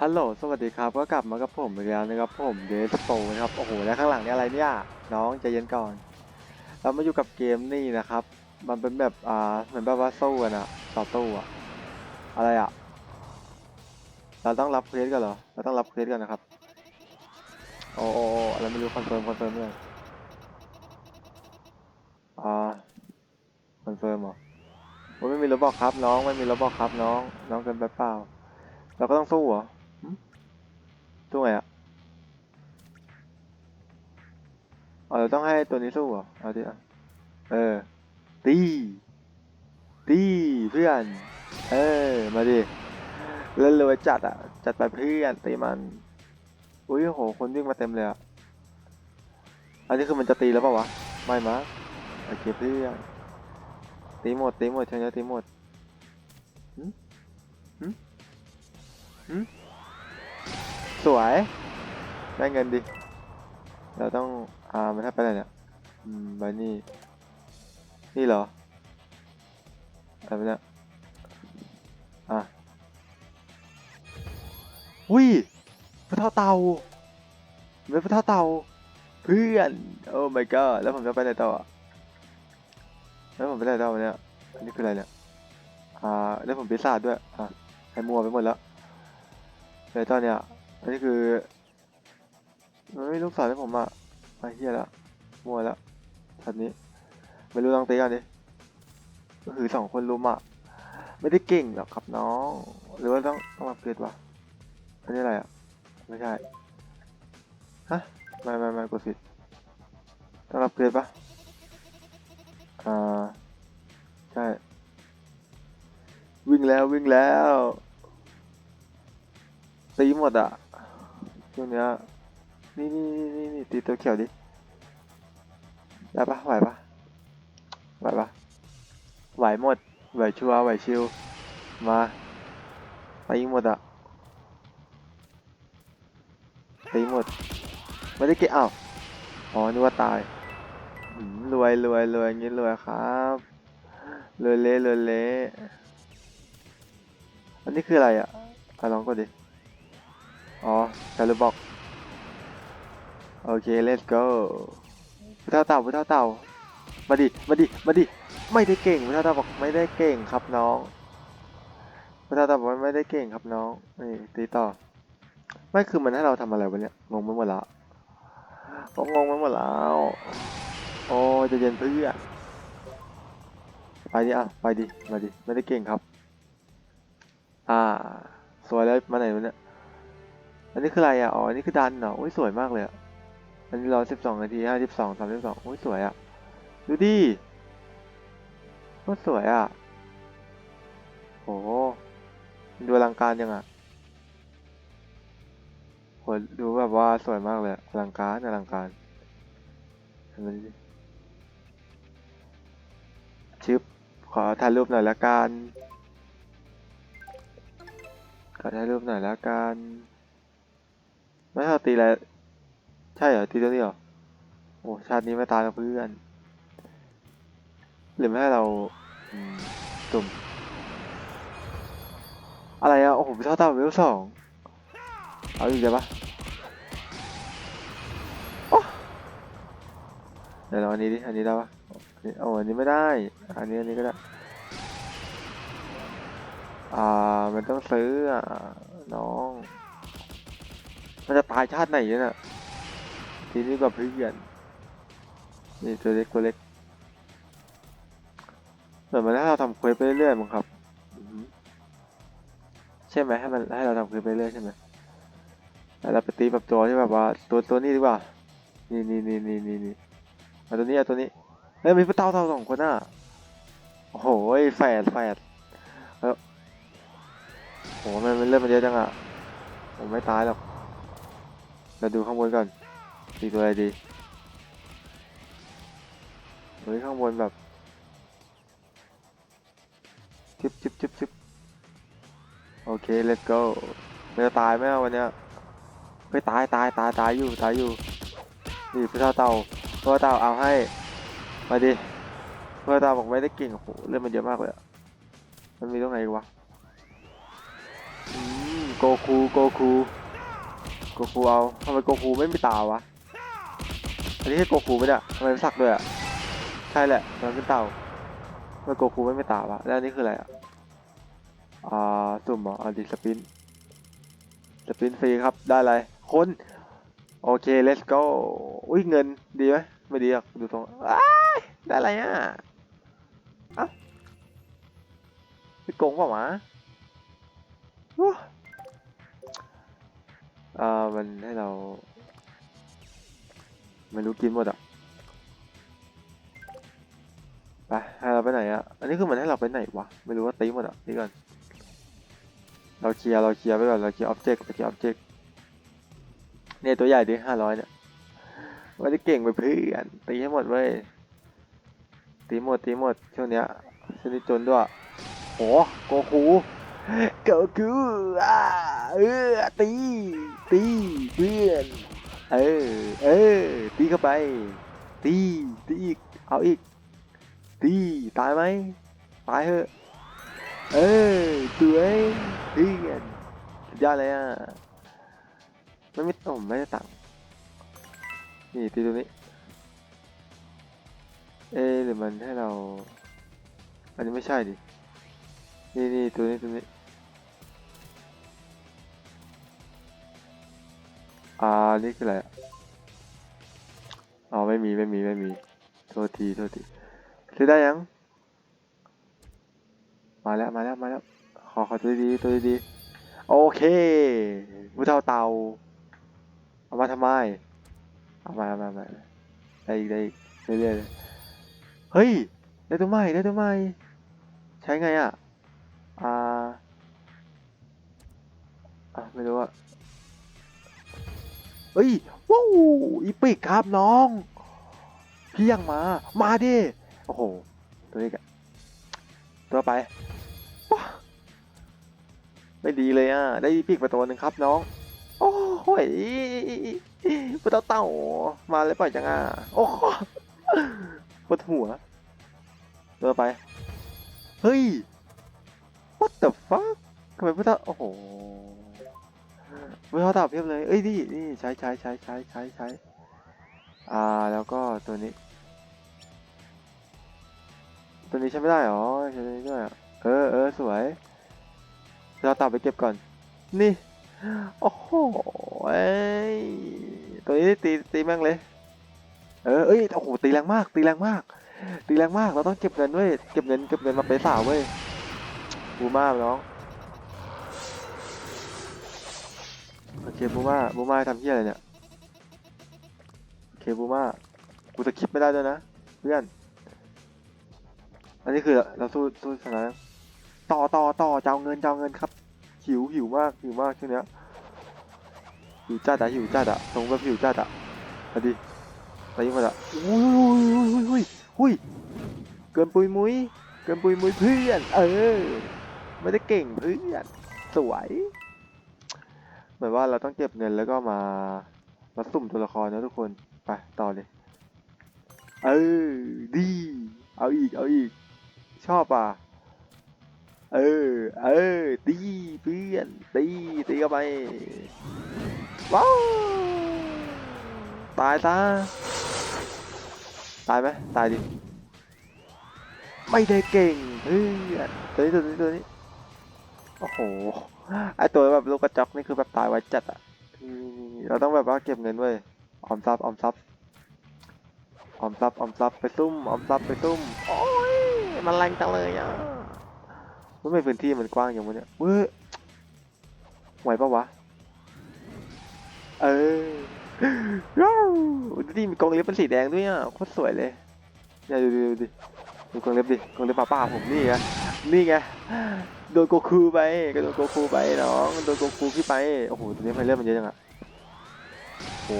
ฮัลโหล สวัสดีครับ ก็กลับมากับผมอีกแล้วนะครับผมเดสโปนะครับ โอ้โห แล้วข้างหลังนี่อะไรเนี่ย น้องใจเย็นก่อน เรามาอยู่กับเกมนี่นะครับ มันเป็นแบบ อ่า เหมือนแบบว่าสู้กันอะต่อตู้อะอะไรอะเราต้องรับเควสกันเหรอ เราต้องรับเควสกันนะครับ โอ้โอ้โอ้อะไรไม่รู้คอนเฟิร์มคอนเฟิร์มเลยอ่า คอนเฟิร์มเหรอโอ้ยไม่มีระบอกครับน้อง ไม่มีระบอกครับน้อง น้องเกินไปเปล่า เราก็ต้องสู้เหรอ สู้ไงอะอ๋อเราต้องให้ตัวนี้สู้เหรอเอาดิอะเออตีตีเพื่อน เออมาดิเล่นเลยจัดอะ จัดไปเพื่อนตีมันอุ้ยโหคนวิ่งมาเต็มเลยอะอันนี้คือมันจะตีแล้วเปล่าวะไม่มั้งโอเคเพื่อนตีหมดตีหมดใช่ไหมตีหมดหึหึหึ สวย ได้เงินดิ เราต้อง อ่า มันให้ไปไหนเนี่ย อืมไปนี่ นี่เหรออะไรไปเนี่ย อะอุ้ยพระเท่าเตาเป็นพระเท่าเตา เพื่อน โอ้ my god แล้วผมจะไปไหนต่ออะแล้วผมไปไหนต่อวะเนี่ยอันนี้คืออะไรเนี่ย อ่า แล้วผมปีศาจด้วย อะให้มัวไปหมดแล้วแต่ตอนเนี้ย อันนี้คือมันไม่ลูกศรให้ผมอะไอ้เหี้ยล้วมัวล้วช็อตนี้ไม่รู้ลองตีกันดิก็คือสองคนรุมอะไม่ได้เก่งหรอกครับน้อง หรือว่าต้องต้องมาเปลี่ยนวะอันนี้อะไรอะไม่ใช่ฮะไม่ไม่ไม่กดผิดต้องรับเกรดปะอ่าใช่ วิ่งแล้ววิ่งแล้วตีหมดอะ ช่วงเนี้ยนี่นี่นี่นี่นี่ตีตัวเขียวดิได้ปะไหวปะไหวปะไหวหมดไหวชัวร์ไหวชิวมาตีหมดอะตีหมดไม่ได้เก็บอ้าวอ๋อนึกว่าตายรวยรวยรวยงี้รวยครับรวยเละรวยเละอันนี้คืออะไรอะอะลองกดดิ อ๋อคาร์บอกโอเค let's go พุทธเต่าพุทธเต่า มาดิ มาดิ มาดิ ไม่ได้เก่งพุทธเต่าบอกไม่ได้เก่งครับน้องพุทธเต่าบอกไม่ได้เก่งครับน้อง นี่ตีต่อ ไม่คือมันให้เราทำอะไรวะเนี่ย งงไปหมดแล้วผมงงไปหมดแล้ว โอ้จะเย็นเพื่อนไปดิอะ ไปดิ มาดิ ไม่ได้เก่งครับ อ่า สวยแล้วมาไหนวะเนี่ย อันนี้คืออะไรอะ อ๋อ อันนี้คือดันเหรอโอ้ยสวยมากเลยอะ อันนี้รอสิบสองนาทีห้าสิบสองสามสิบสองโอ้ยสวยอะ ดูดิโคตรสวยอะโอ้ดูอลังการยังอะโหดูแบบว่าสวยมากเลยอลังการอลังการเห็นไหมดิชึบขอถ่ายรูปหน่อยละกัน ขอถ่ายรูปหน่อยละกัน ไม่ให้เราตีอะไรใช่เหรอตีตัวนี้เหรอโอ้ชาตินี้ไม่ตายกับเพื่อนหรือไม่ให้เราตุ่มอะไรอะโอ้โหเท่าเท่าเวลสองเอาอีกเลยปะเดี๋ยวลองอันนี้ดิอันนี้ได้ปะอันนี้โอ้อันนี้ไม่ได้ อันนี้อันนี้ก็ได้ อ่า มันต้องซื้ออะน้อง มันจะตายชาติไหนเนี่ยน่ะทีนี้กับเพื่อนนี่ตัวเล็กตัวเล็กเหมือนมันให้เราทำเควสไปเรื่อยๆมั้งครับใช่ไหมให้มันให้เราทำเควสไปเรื่อยใช่ไหมแล้วเราไปตีแบบตัวที่แบบว่าตัวตัวนี้ดีกว่า นี่นี่นี่นี่นี่นี่เอาตัวนี้เอาตัวนี้เฮ้ยมีพระเต่าเต่าสองคนอะโอ้โหแฝดแฝดแล้วโอ้โหมันมันเริ่มมันเยอะจังอะผมไม่ตายหรอก เราดูข้างบนก่อนตีตัวอะไรดีเฮ้ยข้างบนแบบชิบชิบชิบชิบโอเค let's go มันจะตายไหมวันเนี้ยไม่ตายตายตายตายอยู่ตายอยู่นี่เพื่อเต่าเพื่อเต่าเอาให้มาดิเพื่อเต่าบอกไม่ได้เก่งโอ้โหเลือดมันเยอะมากเลยมันมีตรงไหนวะโกคูโกคู โกคูเอาทำไมโกคูไม่มีตาวะ อันนี้ใช่โกคูไหมเนี่ยทำไมมันสักด้วยอะ ใช่แหละมันเป็นเต่าทำไมโกคูไม่มีตาวะ แล้วอันนี้คืออะไรอะ อ่าสุ่มเหรออ่าดิสปิน สปินฟรีครับ ได้อะไร คน โอเค let's go อุ้ยเงินดีไหมไม่ดีอะดูตรงอ้ายได้อะไรอะอ้าไปโกงเปล่าวะ ว้าอ่ามันให้เรา ไม่รู้กินหมดอะไปให้เราไปไหนอะ อันนี้คือมันให้เราไปไหนวะ ไม่รู้ว่าตีหมดอะนี่ก่อน เราเคลียร์เราเคลียร์ไปก่อน เราเคลียร์ออบเจกต์เราเคลียร์ออบเจกต์เนี่ยตัวใหญ่ดิห้าร้อยเนี่ยว่าจะเก่งไปเพื่อนตีให้หมดเว้ย ตีหมดตีหมดช่วงเนี้ยช่วงนี้จนด้วยโหโกคูโกคูอ่าเออตี ตีเพื่อน เออ เออ ตีเข้าไป ตี ตีอีก เอาอีก ตี ตายไหม ตายเหอะ เออสวยเพื่อนสุดยอดเลยอะไม่ไม่ต้มไม่ได้ตังค์นี่ตีตัวนี้ เอ๊หรือมันให้เรา อันนี้ไม่ใช่ดิ นี่นี่ตัวนี้ตัวนี้ อ่า นี่คืออะไรอ๋อไม่มีไม่มีไม่มี โทษทีโทษทีซื้อได้ยัง มาแล้วมาแล้วมาแล้ว ขอขอตัวดีตัวดีโอเคผู้เท่าเตา เอามาทำไม เอามาเอามาเอามาได้อีกได้อีกเรื่อยๆเลยเฮ้ย ได้ตัวใหม่ได้ตัวใหม่ ใช้ไงอะ อ่า อะไม่รู้อะ เฮ้ยว้าวอีปิกครับน้องเพียงมา มาดิโอ้โห ตัวนี้กันตัวไปวไม่ดีเลยอะ ได้อีปิกไปตัวหนึ่งครับน้อง โอ้โหยพุทธเต่ามาเลยปล่อยจังอะโอ้โหปวดหัวตัวไป เฮ้ย what the fuck ทำไมพุทธโอ้โห พุทธเต่าเพียบเลย เอ้ยนี่นี่ใช้ใช้ใช้ใช้ใช้ใช้อ่าแล้วก็ตัวนี้ ตัวนี้ใช้ไม่ได้หรอใช้ตัวนี้ด้วยเออเออสวย เราตับไปเก็บก่อน นี่ โอ้โหตัวนี้ตีตีแม่งเลย เออเอ้ยโอ้โหตีแรงมาก ตีแรงมาก ตีแรงมาก เราต้องเก็บเงินด้วยเก็บเงินเก็บเงินมาเป็นสาวเว้ยบูมาน้อง โอเคบูมาบูมาทำเพี้ยอะไรเนี่ยโอเคบูมากูจะคลิปไม่ได้ด้วยนะเพื่อน อันนี้คือเราสู้สู้ชนะต่อต่อต่อเจ้าเงินเจ้าเงินครับ หิวหิวมากหิวมากช่วงเนี้ยหิวจัดอะหิวจัดอะตรงแบบหิวจัดอะมาดิไปยิงมาละอุ้ยอุ้ยอุ้ยอุ้ยเกินปุยมุ้ยเกินปุยมุ้ยเพื่อน เออ ไม่ได้เก่งเพื่อน สวย เหมือนว่าเราต้องเก็บเงินแล้วก็มามาสุ่มตัวละครนะทุกคน ไปต่อเลย เออ ดี เอาอีก เอาอีก ชอบอะ เออ เออ ตีเพื่อน ตี ตีเข้าไป ว้าว ตายซะตายไหมตายดิ ไม่ได้เก่งเพื่อนตัวนี้ตัวนี้ตัวนี้ โอ้โห ไอตัวแบบลูกกระจอกนี่คือแบบตายไวจัดอะอืมเราต้องแบบว่าเก็บเงินไว้ยออมทรัพย์ออมทรัพย์ออมทรัพย์ออมทรัพย์ไปซุ่มออมทรัพย์ไปซุ่มโอ้ยมันแรงจังเลยอะมันไม่พื้นที่มันกว้างอย่างวะเนี่ยเว้ยไหวปะวะเออว้าวดูดิมีกรงเล็บเป็นสีแดงด้วยอะโคตรสวยเลยเนี่ยดูดิดูดิดูกรงเล็บดิกรงเล็บป้าป้าผมนี่ไงนี่ไง โดนโกคูไปก็โดนโกคูไปน้องโดนโกคูพี่ไปโอ้โหตัวนี้ทำไมเลือดมันเยอะจังอะโห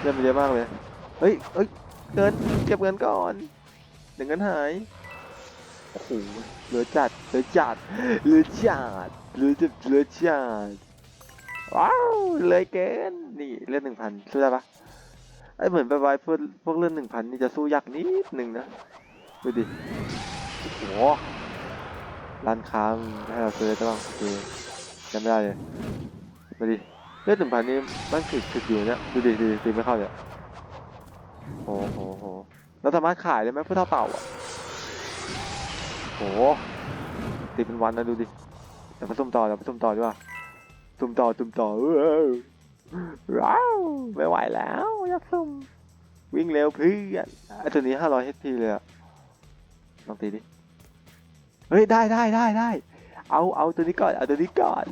เลือดมันเยอะมากเลยเฮ้ยเฮ้ยเงินเก็บเงินก่อนเดี๋ยวเงินหายโอ้โหเหลือจัดเหลือจัดเหลือจัดเหลือจัดเหลือจัดว้าวเลยเกินนี่เลือดหนึ่งพันสู้ได้ปะไอเหมือนไปไว้พวกพวกเลือดหนึ่งพันนี่จะสู้ยากนิดหนึ่งนะดูดิโอ้โห ร้านค้าให้เราซื้อได้บ้างโอเคจำไม่ได้เลยมาดิเลือดหนึ่งพันนี่มันถึกถึกอยู่เนี่ยดูดิดูดิตีไม่เข้าเลยโอ้โหโหเราสามารถขายได้ไหมเพื่อเท่าเต่าอะโหตีเป็นวันนะดูดิเดี๋ยวไปซุ่มต่อเดี๋ยวไปซุ่มต่อดีกว่าซุ่มต่อซุ่มต่อเออว้าวไม่ไหวแล้วอยากซุ่มวิ่งเร็วเพื่อนไอ้ตัวนี้ห้าร้อยเฮพีเลยอะลองตีดิ ฮ้ยได้ได้ได้ได้เอาเอาตัวนี้ก่อนเอาตัวนี้ก่อน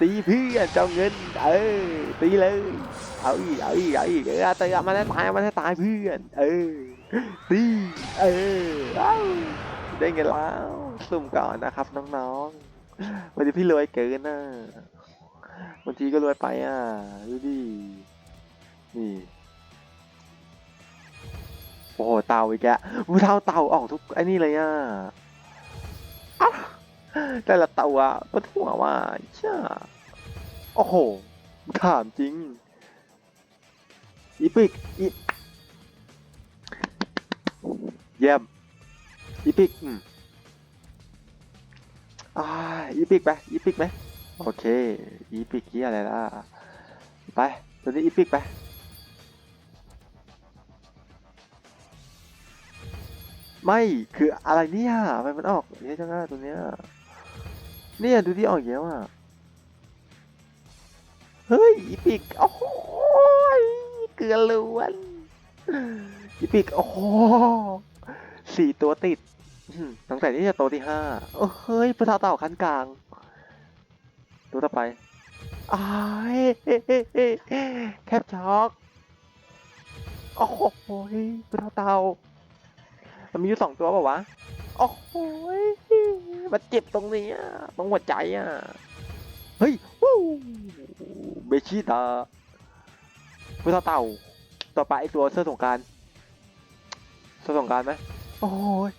ตีเพื่อนเจ้าเงินเออตีเลยเอาอีกเอาอีกเอาอีกเออตีเอามันให้ตายเอามันให้ตายเพื่อนเออตีเออได้เงินแล้วสุ่มก่อนนะครับน้องๆวันนี้พี่รวยเกินน่ะบางทีก็รวยไปอะดูดินี่ โอ้โหเต่าอีกแกวูเท่าเต่าออกทุกไอ้นี่เลยอะแต่ละเตัวปวดหัวว่าเช่าโอ้โหถามจริง อีพิกอีเยี่ยมอีพิกอืมอ่าอีพิกไปอีพิกไหมโอเค อีพิกที่อะไรล่ะ ไป ตัวนี้อีพิกไป ไม่คืออะไรเนี่ยทำไมมันออกเยอะจังอะตัวเนี้ยเนี่ยดูที่ออกเยอะอะเฮ้ยอีปิกโอ้ยเกลือล้วนอีปิกโอ้โหสี่ตัวติดตั้งแต่นี้จะโตที่ห้าโอ้เฮ้ยปลาเต่าคันกลางตัวต่อไปอ้ายแคบช็อกโอ้โหปลาเต่า มันมีอยู่สองตัวป่าวะ โอ้โหมันเจ็บตรงนี้อะตรงหัวใจอะ เฮ้ยวู้เบชิตาพุทธเต่า ต่อไปไอตัวเสื้อสงกรารเสื้อสงกรารไหมโอ้ย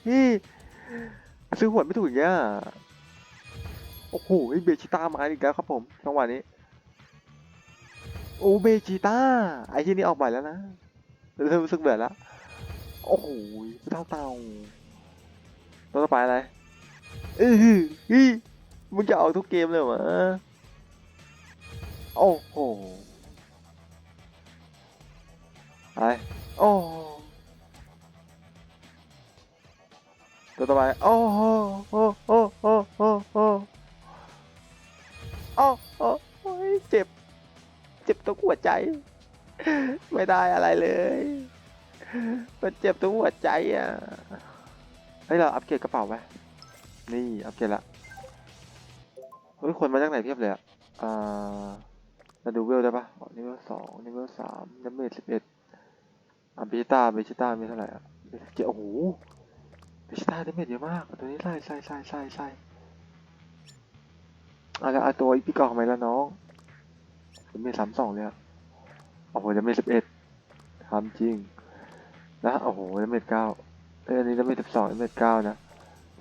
ซื้อหวยไม่ถูกอย่างเงี้ยโอ้โหเบชิต้ามาอีกแล้วครับผมจังหวะนี้ โอ้เบจิต้า ไอ้ที่นี่ออกใหม่แล้วนะ เริ่มรู้สึกเบื่อแล้ว โอ้โหเต่าเต่าตัวต่อไปอะไรเออฮีมึงจะเอาทุกเกมเลยเหรอวะโอ้โหอะไรโอ้ตัวต่อไปโอ้โหโอ้โหโอ้โหโอ้โอ้โหโอ้เจ็บ เจ็บตรงหัวใจ ไม่ได้อะไรเลย มันเจ็บตรงหัวใจอะ เฮ้ยเราอัปเกรดกระเป๋าไหมนี่อัปเกรดละ เฮ้ยคนมาจากไหนเพียบเลยอะอ่าเราดูเวลได้ปะอ๋อนี่เวลสองนี่เวลสามดาเมจสิบเอ็ดอะเบต้าเบชิต้ามีเท่าไหร่อะเบชิต้าโอ้โหเบชิต้าดาเมจเยอะมาก ตัวนี้ใส่ใส่ใส่ใส่ใส่เอะแล้วเอาตัวอีพีกอกทำไมละน้องดาเมจสามสองเลยอะโอ้โหดาเมจสิบเอ็ดทำจริง นะโอ้โหดาเมจเก้าเอ้ยอันนี้ดาเมจสิบสองเมจเก้านะ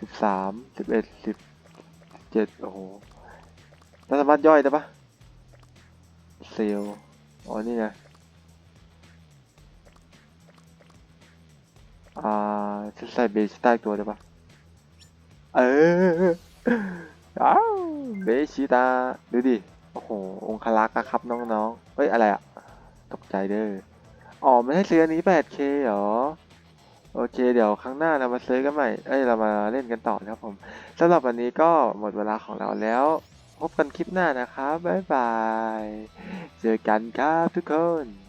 สิบสามสิบเอ็ดสิบเจ็ดโอ้โหแล้วสามารถย่อยได้ปะเซลล์อ๋อนี่ไงอ่าจะใส่เบสใต้ตัวได้ปะเอออ้าวเบชิตาดูดิ โอ้โห องคลักษ์อะครับน้องๆเฮ้ย อะไรอะตกใจเด้อ อ๋อไม่ให้ซื้ออันนี้ 8K เหรอ โอเค เดี๋ยวครั้งหน้าเรามาซื้อกันใหม่ เอ้ย เรามาเล่นกันต่อนะครับผมสำหรับวันนี้ก็หมดเวลาของเราแล้ว พบกันคลิปหน้านะครับ บ๊ายบาย เจอกันครับทุกคน